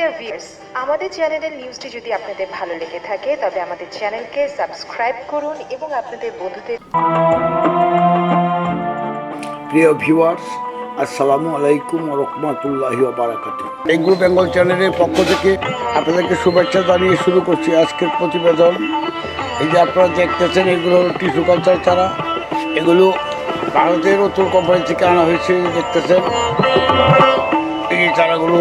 Dear viewers আমাদের চ্যানেলের নিউজটি যদি আপনাদের ভালো লেগে থাকে তবে আমাদের চ্যানেলকে সাবস্ক্রাইব করুন এবং আপনাদের বন্ধুদের প্রিয় ভিউয়ার্স আসসালামু আলাইকুম রহমতুল্লাহি বারাকাত এগ্রো বেঙ্গল চ্যানেলের পক্ষ থেকে আপনাদেরকে শুভেচ্ছা জানিয়ে শুরু করছি আজকের প্রতিবেদন। এই যে আপনারা দেখতেছেন এগুলো হলো টিস্যু কালচার চারা। এগুলো ভারতের উত্তর কোম্পানি থেকে আনা হয়েছে দেখতেছেন। এই চারাগুলো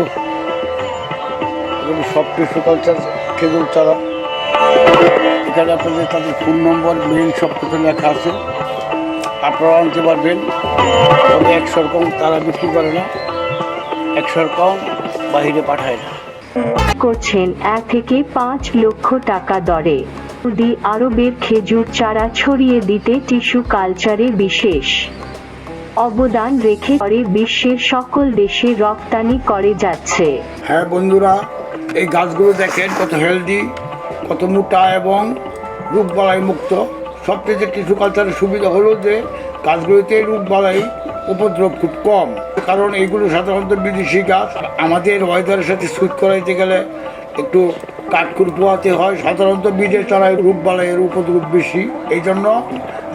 এগুলো সব টিস্যু কালচার খেজুর চারা। এখানে আপনাদের তাদের ফোন নম্বর মেইল সব কিছু লেখা আছে। আপনারা আনতে পারবেন। তবে একশোর কম তারা বিক্রি করে না। একশোর কম বাহিরে পাঠায় না। করছেন এক থেকে পাঁচ লক্ষ টাকা দরে। সৌদি আরবের খেজুর চারা ছড়িয়ে দিতে টিস্যু কালচারে বিশেষ অবদান রেখে করে বিশ্বের সকল দেশে রপ্তানি করে যাচ্ছে। হ্যাঁ বন্ধুরা এই গাছগুলো দেখেন কত হেলদি কত মোটা এবং রোগবালাই মুক্ত। সবচেয়ে টিস্যু কালচারের সুবিধা হলো যে গাছগুলোতে রোগবালাই উপদ্রব খুব কম। কারণ এইগুলো সাধারণত বিদেশি গাছ। আমাদের ওয়েদারের সাথে স্যুট করাইতে গেলে একটু কাঠকুর পোয়াতে হয়। সাধারণত বীজের চারায় রোগবালাইয়ের উপদ্রব বেশি। এই জন্য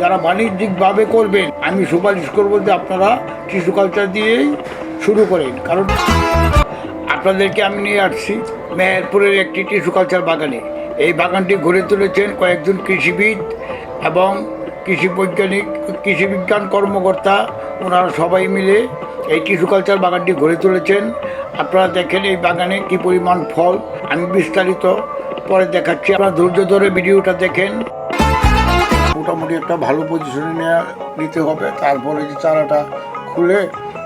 যারা বাণিজ্যিকভাবে করবেন, আমি সুপারিশ করব যে আপনারা টিস্যু কালচার দিয়েই শুরু করেন। কারণ আপনাদেরকে আমি নিয়ে আসছি মেহেরপুরের একটি টিস্যু কালচার বাগানে। এই বাগানটি গড়ে তুলেছেন কয়েকজন কৃষিবিদ এবং কৃষি বৈজ্ঞানিক, কৃষি বিজ্ঞান কর্মকর্তা, ওনারা সবাই মিলে এই টিস্যু কালচার বাগানটি গড়ে তুলেছেন। আপনারা দেখেন এই বাগানে কি পরিমাণ ফল, আমি বিস্তারিত পরে দেখাচ্ছি। আপনারা ধৈর্য ধরে ভিডিওটা দেখেন। মোটামুটি একটা ভালো পজিশনে নেওয়া নিতে হবে। তারপরে যে চারাটা খুলে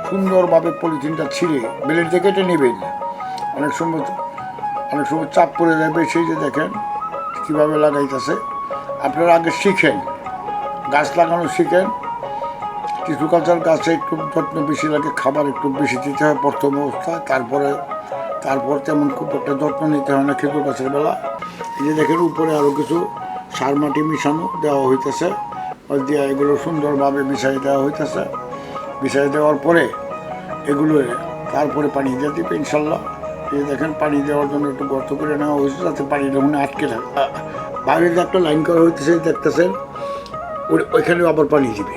সুন্দরভাবে পলিথিনটা ছিঁড়ে বেলের দিয়ে কেটে নেবেন। অনেক সময় অনেক সময় চাপ পড়ে যাবে সেই যে দেখেন কীভাবে লাগাইতেছে। আপনারা আগে শিখেন, গাছ লাগানো শিখেন। কিছু কালচার গাছে একটু যত্ন বেশি লাগে, খাবার একটু বেশি দিতে হয় প্রথম অবস্থায় তারপরে, তারপর তেমন খুব একটা যত্ন নিতে হয় না খেজুর গাছের বেলা। এই যে দেখেন উপরে আরও কিছু সার মাটি মিশানো দেওয়া হইতেছে দিয়ে এগুলো সুন্দরভাবে মিশাই দেওয়া হইতেছে। মিশাই দেওয়ার পরে এগুলো তারপরে পানি দিয়ে দিবে, ইনশাল্লাহ। এই দেখেন পানি দেওয়ার জন্য একটু গর্ত করে নেওয়া হয়েছে যাতে পানিটা ওখানে আটকে থাকে। আ, বাইরে যে একটা লাইন করা হইতেছে দেখতেছেন ওইখানে আবার পানি দিবে।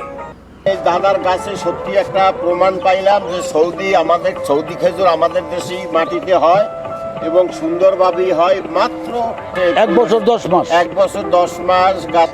এই দাদার কাছে সত্যি একটা প্রমাণ পাইলাম যে সৌদি আমাদের সৌদি খেজুর আমাদের দেশেই মাটিতে হয় এবং সুন্দরভাবেই হয়। মাত্র এক বছর দশ মাস। এক বছর দশ মাস গাছ